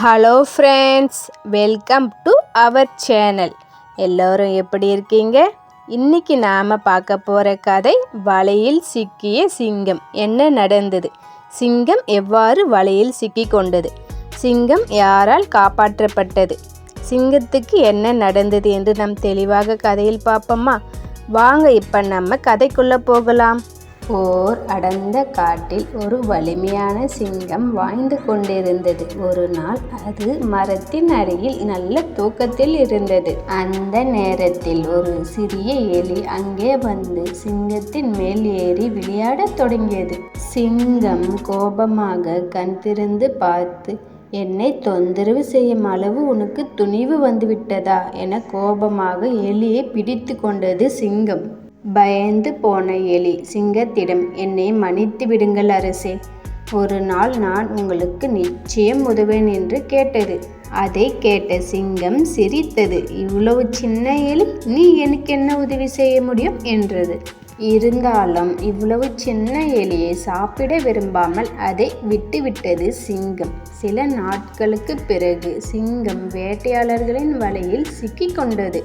Hello friends welcome to our channel எல்லோரும் எப்படி இருக்கீங்க? இன்றைக்கி நாம் பார்க்க போகிற கதை வலையில் சிக்கிய சிங்கம். என்ன நடந்தது? சிங்கம் எவ்வாறு வலையில் சிக்கி கொண்டது? சிங்கம் யாரால் காப்பாற்றப்பட்டது? சிங்கத்துக்கு என்ன நடந்தது என்று நாம் தெளிவாக கதையில் பார்ப்போமா? வாங்க இப்போ நம்ம கதைக்குள்ளே போகலாம். ஓர் அடர்ந்த காட்டில் ஒரு வலிமையான சிங்கம் வாய்ந்து கொண்டிருந்தது. ஒரு நாள் அது மரத்தின் அருகில் நல்ல தூக்கத்தில் இருந்தது. அந்த நேரத்தில் ஒரு சிறிய எலி அங்கே வந்து சிங்கத்தின் மேல் ஏறி விளையாடத் தொடங்கியது. சிங்கம் கோபமாக கண் திறந்து பார்த்து என்னை தொந்தரவு செய்யும் அளவு உனக்கு துணிவு வந்துவிட்டதா? என கோபமாக எலியை பிடித்து கொண்டது சிங்கம். பயந்து போன எலி சிங்கத்திடம் என்னை மன்னித்து விடுங்கள் அரசே. ஒரு நாள் நான் உங்களுக்கு நிச்சயம் உதவேன் என்று கேட்டது. அதை கேட்ட சிங்கம் சிரித்தது. இவ்வளவு சின்ன எலி நீ எனக்கு என்ன உதவி செய்ய முடியும்? என்றது. இருந்தாலும் இவ்வளவு சின்ன எலியை சாப்பிட விரும்பாமல் அதை விட்டுவிட்டது சிங்கம். சில நாட்களுக்கு பிறகு சிங்கம் வேட்டையாளர்களின் வலையில் சிக்கிக்கொண்டது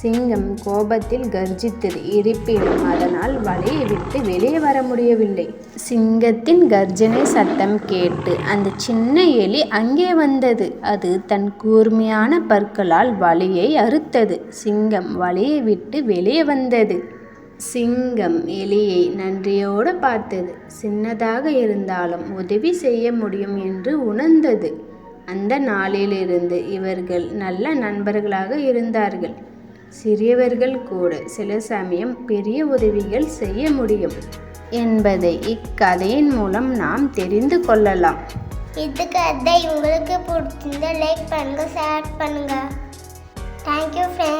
சிங்கம் கோபத்தில் கர்ஜித்தது. இருப்பினும் அதனால் வலையை விட்டு வெளியே வர முடியவில்லை. சிங்கத்தின் கர்ஜனை சத்தம் கேட்டு அந்த சின்ன எலி அங்கே வந்தது. அது தன் கூர்மையான பற்களால் வலையை அறுத்தது. சிங்கம் வலையை விட்டு வெளியே வந்தது. சிங்கம் எலியை நன்றியோடு பார்த்தது. சின்னதாக இருந்தாலும் உதவி செய்ய முடியும் என்று உணர்ந்தது. அந்த நாளிலிருந்து இவர்கள் நல்ல நண்பர்களாக இருந்தார்கள். சிறியவர்கள் கூட சில சமயம் பெரிய உதவிகள் செய்ய முடியும் என்பதை இக்கதையின் மூலம் நாம் தெரிந்து கொள்ளலாம். இது கதை உங்களுக்கு பிடிச்சிருந்தா லைக் பண்ணுங்க ஷேர் பண்ணுங்க. Thank you friends